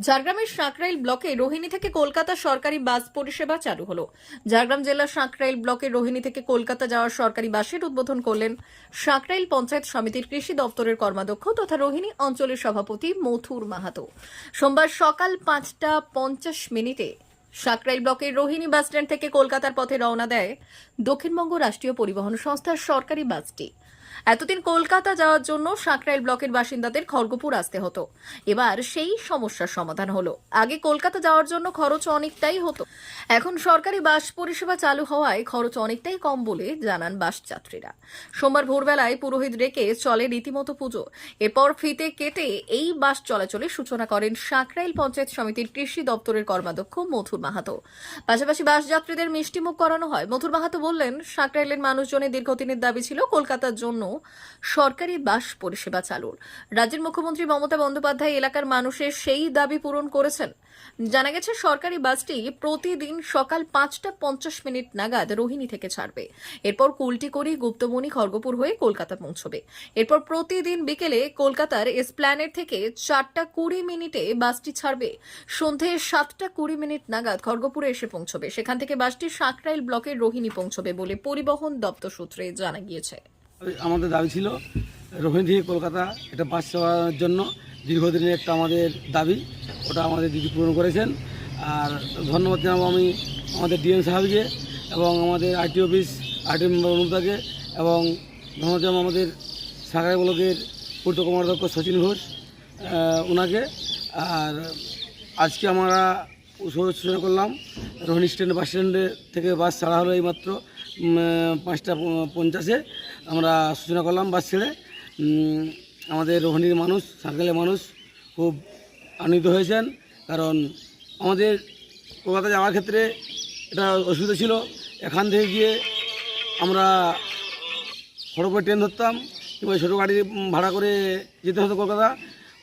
ঝাড়গ্রামের সাঁকরাইল ব্লকে রোহিণী থেকে কলকাতা সরকারি বাস পরিষেবা চালু হলো। ঝাড়গ্রাম জেলার সাঁকরাইল ব্লকে রোহিণী থেকে কলকাতা যাওয়ার সরকারি বাসের উদ্বোধন করলেন সাঁকরাইল পঞ্চায়েত সমিতির কৃষি দপ্তরের কর্মাধ্যক্ষ তথা রোহিণী অঞ্চলের সভাপতি মথুর মাহাতো। সোমবার সকাল পাঁচটা পঞ্চাশ মিনিটে সাঁকরাইল ব্লকের রোহিণী বাসস্ট্যান্ড থেকে কলকাতার পথে রওনা দেয় দক্ষিণবঙ্গ রাষ্ট্রীয় পরিবহন সংস্থার সরকারি বাসটি। এতদিন কলকাতা যাওয়ার জন্য সাঁকরাইল ব্লকের বাসিন্দাদের খড়গপুর আসতে হতো। এবার সেই সমস্যার সমাধান হলো। আগে কলকাতা যাওয়ার জন্য খরচ অনেকটাই হতো। এখন সরকারি বাস পরিষেবা চালু হওয়ায় খরচ অনেকটাই কম বলে জানান বাস যাত্রীরা। সোমবার ভোরবেলায় পুরোহিত রেখে চলে রীতিমতো পুজো। এরপর ফিতে কেটে এই বাস চলাচলের সূচনা করেন সাঁকরাইল পঞ্চায়েত সমিতির কৃষি দপ্তরের কর্মাধ্যক্ষ মথুর মাহাতো। পাশাপাশি বাস যাত্রীদের মিষ্টিমুখ করানো হয়। মথুর মাহাতো বললেন, সাঁকরাইলের মানুষজনের দীর্ঘদিনের দাবি ছিল কলকাতার জন্য সরকারি বাস পরিষেবা চালুর। রাজ্যের মুখ্যমন্ত্রী মমতা বন্দ্যোপাধ্যায় এলাকার মানুষের সেই দাবি পূরণ করেছেন। জানা গেছে, সরকারি বাসটি প্রতিদিন সকাল পাঁচটা পঞ্চাশ মিনিট নাগাদ রোহিণী থেকে ছাড়বে। এরপর কুলটি করে, গুপ্তমণি, খড়গপুর হয়ে কলকাতা পৌঁছবে। এরপর প্রতিদিন বিকেলে কলকাতার এসপ্ল্যানেট থেকে চারটা কুড়ি মিনিটে বাসটি ছাড়বে। সন্ধে সাতটা কুড়ি মিনিট নাগাদ খড়গপুরে এসে পৌঁছবে। সেখান থেকে বাসটি সাঁকরাইল ব্লকের রোহিণী পৌঁছবে বলে পরিবহন দপ্তর সূত্রে জানা গিয়েছে। আমাদের দাবি ছিল রোহিণী থেকে কলকাতা এটা বাস সেবার জন্য দীর্ঘদিনের একটা আমাদের দাবি, ওটা আমাদের দিদি পূরণ করেছেন। আর ধন্যবাদ জানাব আমি আমাদের ডিএম সাহেবকে এবং আমাদের আইটি অফিস, আইটি মেম্বার অনুদাকে এবং ধন্যবাদ জানাব আমাদের সাগরাই ব্লকের পূর্ত কর্মাধ্যক্ষ সচিন ঘোষ ওনাকে আর আজকে আমরা সূচনা করলাম রোহিণী স্ট্যান্ড বাস স্ট্যান্ডে থেকে বাস ছাড়া হলো এইমাত্র পাঁচটা পঞ্চাশে। আমরা সূচনা করলাম বাস ছেড়ে। আমাদের রোহিণীর মানুষ, সার্কেলের মানুষ খুব আনন্দিত হয়েছেন। কারণ আমাদের কলকাতা যাওয়ার ক্ষেত্রে এটা অসুবিধা ছিল। এখান থেকে গিয়ে আমরা খড়গপুর ট্রেন ধরতাম, কিংবা ছোটো গাড়ি ভাড়া করে যেতে হতো কলকাতা।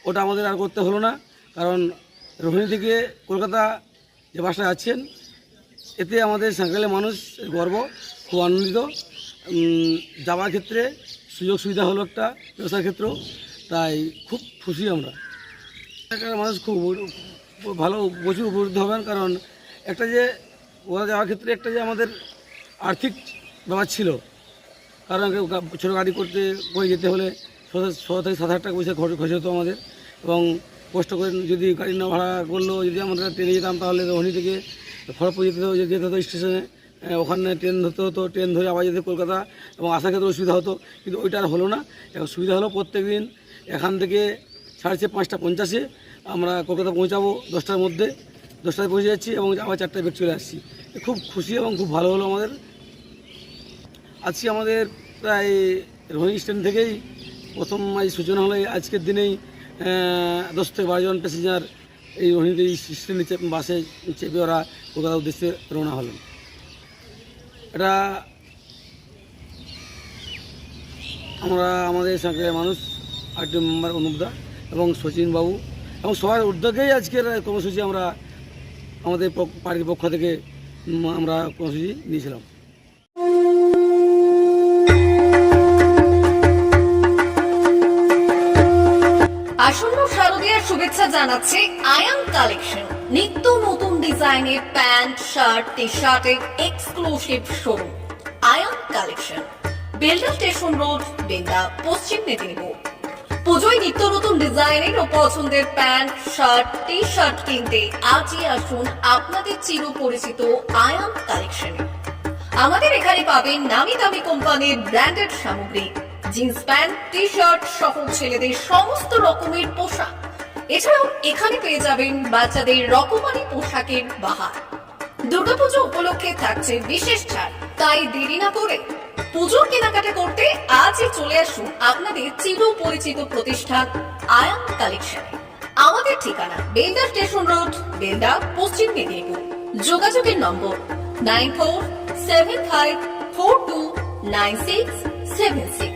ওটা আমাদের আর করতে হলো না। কারণ রোহিণী থেকে কলকাতা যে বাসটা যাচ্ছেন, এতে আমাদের সাঁকরাইলের মানুষ গর্ব, খুব আনন্দিত। যাওয়ার ক্ষেত্রে সুযোগ সুবিধা হলো একটা, ব্যবসার ক্ষেত্রেও। তাই খুব খুশি আমরা। মানুষ খুব ভালো প্রচুর উপকৃত হবেন, কারণ একটা যে ওরা যাওয়ার ক্ষেত্রে একটা যে আমাদের আর্থিক ব্যাপার ছিল। কারণ ছোটো গাড়ি করতে করে যেতে হলে ছ- থেকে সাত হাজার টাকা পয়সা খরচ খরচ হতো আমাদের। এবং কষ্ট করে যদি গাড়ি না ভাড়া করলেও যদি আমরা ট্রেনে যেতাম, তাহলে রোহিণী থেকে খড়গপুর যেতে যেতে হতো স্টেশনে। ওখানে ট্রেন ধরতে হতো ট্রেন ধরে আবার যেতে কলকাতা এবং আসার ক্ষেত্রে অসুবিধা হতো, কিন্তু ওইটা আর হলো না। এখন সুবিধা হলো প্রত্যেক দিন এখান থেকে সাড়ে পাঁচটা পঞ্চাশে আমরা কলকাতা পৌঁছাবো দশটার মধ্যে। দশটায় পৌঁছে যাচ্ছি এবং আবার চারটায় বেগ চলে আসছি। খুব খুশি এবং খুব ভালো হলো আমাদের। আজকে আমাদের প্রায় রোহিণী স্ট্যান্ড থেকেই প্রথম এই সূচনা হলো আজকের দিনেই দশ থেকে বারো জন প্যাসেঞ্জার এই রোহিণীতে এই স্ট্যান্ডে বাসে চেপে ওরা কলকাতার উদ্দেশ্যে রওনা হলেন। এটা আমরা আমাদের সঙ্গে মানুষ, আরেকটি মেম্বার অনুপদা এবং সচিন বাবু। এবং সবার উদ্যোগেই আজকের কর্মসূচি আমরা আমাদের পার্টির পক্ষ থেকে আমরা কর্মসূচি নিয়েছিলাম। আসন্ন শারদীয়ার শুভেচ্ছা জানাচ্ছে আয়াম কালেকশন। নিত্য নতুন ডিজাইনের প্যান্ট, শার্ট টি শার্টের exclusive showroom আয়াম collection Belda station road, Belda, Paschim Medinipur. পুজোয় নিত্য নতুন ডিজাইনের ও পছন্দের প্যান্ট, শার্ট টি শার্ট কিনতে আজই আসুন আপনাদের চির পরিচিত আয়াম কালেকশনে আমাদের এখানে পাবেন নামি দামি কোম্পানির ব্র্যান্ডেড সামগ্রী জিন্স প্যান্ট টি শার্ট সহ ছেলেদের সমস্ত রকমের পোশাক। এছাড়াও এখানে পেয়ে যাবেন বাচ্চাদের রকমারি পোশাকের বাহার। দুর্গাপুজো উপলক্ষে থাকছে বিশেষ ছাড়, তাই দেরি না করে পুজোর কেনাকাটা করতে আজই চলে আসুন আপনাদের চির পরিচিত প্রতিষ্ঠান আয়াম কালেকশনে। আমাদের ঠিকানা বেলদা স্টেশন রোড, বেলদা, পশ্চিম মেদিনীপুর। যোগাযোগের নম্বর nine four seven five four two nine six seven six.